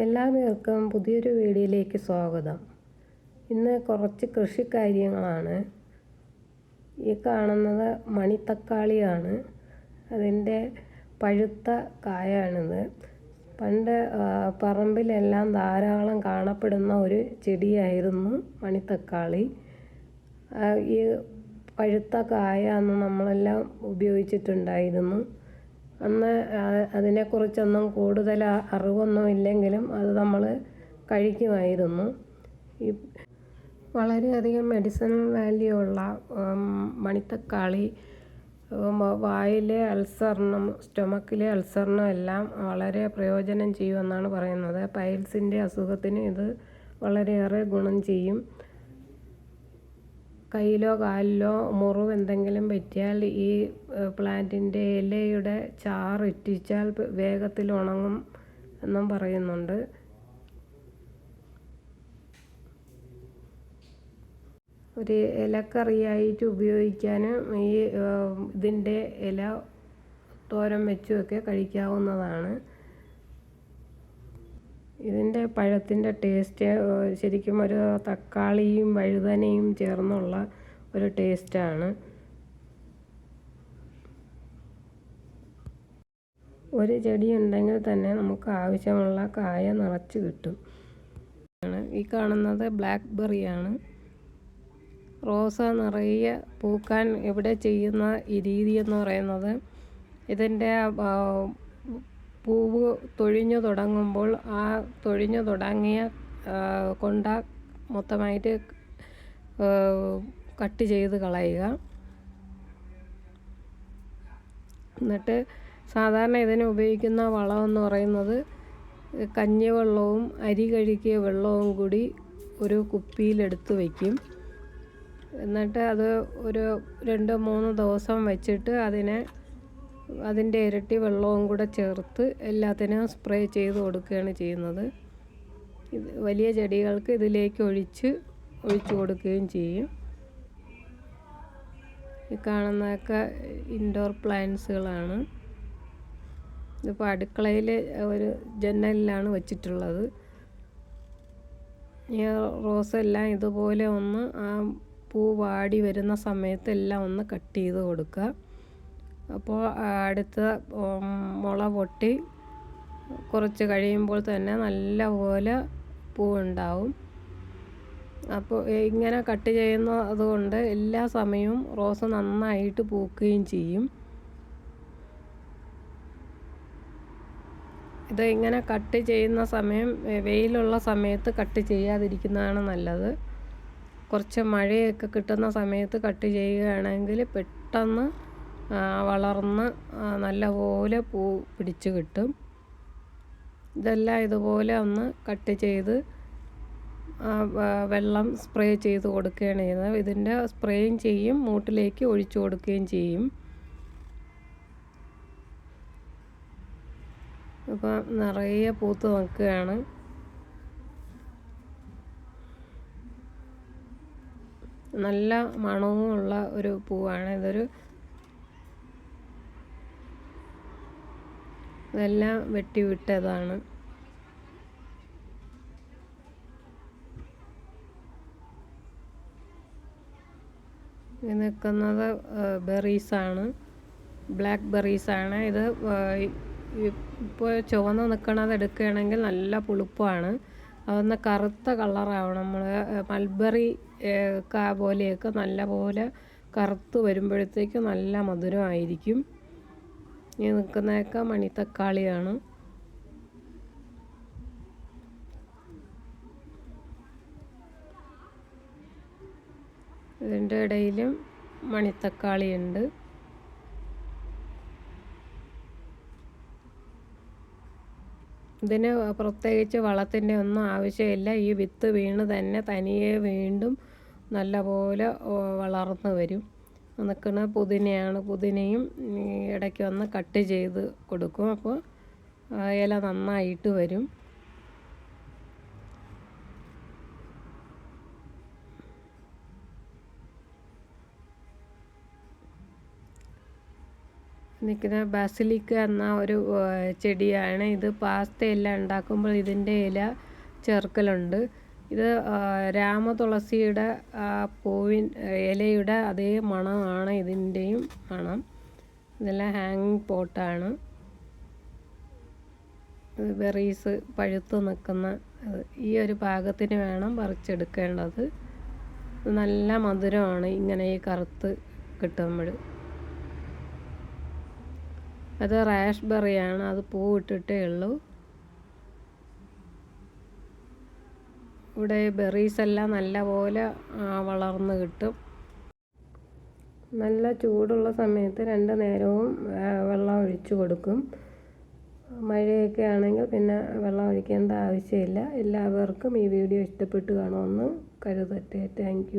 എല്ലാവർക്കും പുതിയൊരു വീഡിയോയിലേക്ക് സ്വാഗതം. ഇന്ന് കുറച്ച് കൃഷി കാര്യങ്ങളാണ്. ഈ കാണുന്നത് മണിത്തക്കാളിയാണ്. അതിന്റെ പഴുത്ത കായാണിത്. പണ്ട് പറമ്പിലെല്ലാം ധാരാളം കാണപ്പെടുന്ന ഒരു ചെടിയായിരുന്നു മണിത്തക്കാളി. ഈ പഴുത്ത കായ അന്ന് നമ്മളെല്ലാം ഉപയോഗിച്ചിട്ടുണ്ടായിരുന്നു. അന്ന് അതിനെക്കുറിച്ചൊന്നും കൂടുതൽ അറിവൊന്നും ഇല്ലെങ്കിലും അത് നമ്മൾ കഴിക്കുമായിരുന്നു. ഈ വളരെയധികം മെഡിസിനൽ വാല്യൂ ഉള്ള മണിത്തക്കാളി വായിലെ അൾസറിനും സ്റ്റൊമക്കിലെ അൾസറിനും എല്ലാം വളരെ പ്രയോജനം ചെയ്യുമെന്നാണ് പറയുന്നത്. പൈൽസിന്റെ അസുഖത്തിന് ഇത് വളരെയേറെ ഗുണം ചെയ്യും. കയ്യിലോ കാലിലോ മുറിവ് എന്തെങ്കിലും പറ്റിയാൽ ഈ പ്ലാന്റിന്റെ ഇലയുടെ ചാറ് ഇറ്റിച്ചാൽ വേഗത്തിൽ ഉണങ്ങും എന്നും പറയുന്നുണ്ട്. ഒരു ഇലക്കറിയായിട്ട് ഉപയോഗിക്കാനും ഈ ഇതിന്റെ ഇല തോരൻ വെച്ചുമൊക്കെ കഴിക്കാവുന്നതാണ്. ഇതിന്റെ പഴത്തിന്റെ ടേസ്റ്റ് ശരിക്കും ഒരു തക്കാളിയും വഴുതനയും ചേർന്നുള്ള ഒരു ടേസ്റ്റാണ്. ഒരു ചെടി ഉണ്ടെങ്കിൽ തന്നെ നമുക്ക് ആവശ്യമുള്ള കായ നിറച്ച് കിട്ടും. ഈ കാണുന്നത് ബ്ലാക്ക് ബെറിയാണ് റോസ നിറയെ പൂക്കാൻ ഇവിടെ ചെയ്യുന്ന രീതി എന്ന് പറയുന്നത് ഇതിന്റെ പൂവ് തൊഴിഞ്ഞു തുടങ്ങുമ്പോൾ ആ തൊഴിഞ്ഞു തുടങ്ങിയ കൊണ്ട മൊത്തമായിട്ട് കട്ട് ചെയ്ത് കളയുക. എന്നിട്ട് സാധാരണ ഇതിന് ഉപയോഗിക്കുന്ന വളം എന്ന് പറയുന്നത് കഞ്ഞിവെള്ളവും അരി കഴുകിയ വെള്ളവും കൂടി ഒരു കുപ്പിയിലെടുത്ത് വയ്ക്കും. എന്നിട്ട് അത് ഒരു രണ്ട് മൂന്ന് ദിവസം വെച്ചിട്ട് അതിനെ അതിന്റെ ഇരട്ടി വെള്ളവും കൂടെ ചേർത്ത് എല്ലാത്തിനും സ്പ്രേ ചെയ്ത് കൊടുക്കുകയാണ് ചെയ്യുന്നത്. ഇത് വലിയ ചെടികൾക്ക് ഇതിലേക്ക് ഒഴിച്ച് ഒഴിച്ചു കൊടുക്കുകയും ചെയ്യും. ഈ കാണുന്നതൊക്കെ ഇൻഡോർ പ്ലാന്റ്സുകളാണ് ഇതിപ്പോൾ അടുക്കളയിൽ ഒരു ജനലിലാണ് വച്ചിട്ടുള്ളത്. ഈ റോസ് എല്ലാം ഇതുപോലെ ഒന്ന് ആ പൂ വാടി വരുന്ന സമയത്തെല്ലാം ഒന്ന് കട്ട് ചെയ്ത് കൊടുക്കുക. അപ്പോൾ അടുത്ത മുള പൊട്ടി. കുറച്ച് കഴിയുമ്പോൾ തന്നെ നല്ലപോലെ പൂവുണ്ടാവും. അപ്പോൾ ഇങ്ങനെ കട്ട് ചെയ്യുന്ന അതുകൊണ്ട് എല്ലാ സമയവും റോസ് നന്നായിട്ട് പൂക്കുകയും ചെയ്യും. ഇത് ഇങ്ങനെ കട്ട് ചെയ്യുന്ന സമയം വെയിലുള്ള സമയത്ത് കട്ട് ചെയ്യാതിരിക്കുന്നതാണ് നല്ലത്. കുറച്ച് മഴയൊക്കെ കിട്ടുന്ന സമയത്ത് കട്ട് ചെയ്യുകയാണെങ്കിൽ പെട്ടെന്ന് വളർന്ന് നല്ല നല്ലപോലെ പൂ പിടിച്ച് കിട്ടും. ഇതെല്ലാം ഇതുപോലെ ഒന്ന് കട്ട് ചെയ്ത് വെള്ളം സ്പ്രേ ചെയ്ത് കൊടുക്കുകയാണ് ചെയ്യുന്നത്. ഇതിന്റെ സ്പ്രേയും ചെയ്യും മൂട്ടിലേക്ക് ഒഴിച്ചു കൊടുക്കുകയും ചെയ്യും. അപ്പം നിറയെ പൂത്ത് നിൽക്കുകയാണ്. നല്ല മണവുമുള്ള ഒരു പൂവാണ്. ഇതൊരു ഇതെല്ലാം വെട്ടി വിട്ടതാണ്. ഇത് നിൽക്കുന്നത് ബെറീസാണ് ബ്ലാക്ക് ബെറീസാണ് ഇത് ഇപ്പോൾ ചുവന്ന് നിൽക്കണത് എടുക്കുകയാണെങ്കിൽ നല്ല പുളിപ്പാണ്. അതൊന്ന് കറുത്ത കളറാവണം നമ്മൾ മൽബറി കാ പോലെയൊക്കെ നല്ല പോലെ കറുത്ത് വരുമ്പോഴത്തേക്ക് നല്ല മധുരമായിരിക്കും. ഈ നിൽക്കുന്നതൊക്കെ മണിത്തക്കാളിയാണ് ഇതിന്റെ ഇടയിലും മണിത്തക്കാളിയുണ്ട് ഇതിന് പ്രത്യേകിച്ച് വളത്തിന്റെ ഒന്നും ആവശ്യമില്ല. ഈ വിത്ത് വീണ് തന്നെ തനിയെ വീണ്ടും നല്ലപോലെ വളർന്നു വരും. നിൽക്കുന്ന പുതിനയാണ്. പുതിനയും ഇടയ്ക്ക് വന്ന് കട്ട് ചെയ്ത് കൊടുക്കും. അപ്പോൾ ഇല നന്നായിട്ട് വരും. നിൽക്കുന്ന ബാസിലിക്ക എന്ന ഒരു ചെടിയാണ്. ഇത് പാസ്തയെല്ലാം ഉണ്ടാക്കുമ്പോൾ ഇതിന്റെ ഇല ചേർക്കലുണ്ട്. ഇത് രാമതുളസിയുടെ ആ, പൂവിൻ ഇലയുടെ അതേ മണമാണ് ഇതിന്റെയും മണം. ഇതെല്ലാം ഹാങ്ങിങ് പോട്ടാണ്. ബെറീസ് പഴുത്ത് നിൽക്കുന്ന ഈ ഒരു പാകത്തിന് വേണം പറിച്ചെടുക്കേണ്ടത്. നല്ല മധുരമാണ് ഇങ്ങനെ ഈ കറുത്ത് കിട്ടുമ്പോൾ. അത് റാഷ് ബെറിയാണ് അത് പൂവിട്ടിട്ടേ ഉള്ളൂ. ഇവിടെ ബെറീസ് എല്ലാം നല്ലപോലെ വളർന്ന് കിട്ടും. നല്ല ചൂടുള്ള സമയത്ത് രണ്ട് നേരവും വെള്ളം ഒഴിച്ചു കൊടുക്കും. മഴയൊക്കെ ആണെങ്കിൽ പിന്നെ വെള്ളം ഒഴിക്കേണ്ട ആവശ്യമില്ല. എല്ലാവർക്കും ഈ വീഡിയോ ഇഷ്ടപ്പെട്ടു കാണുമെന്ന് കരുതട്ടെ. താങ്ക്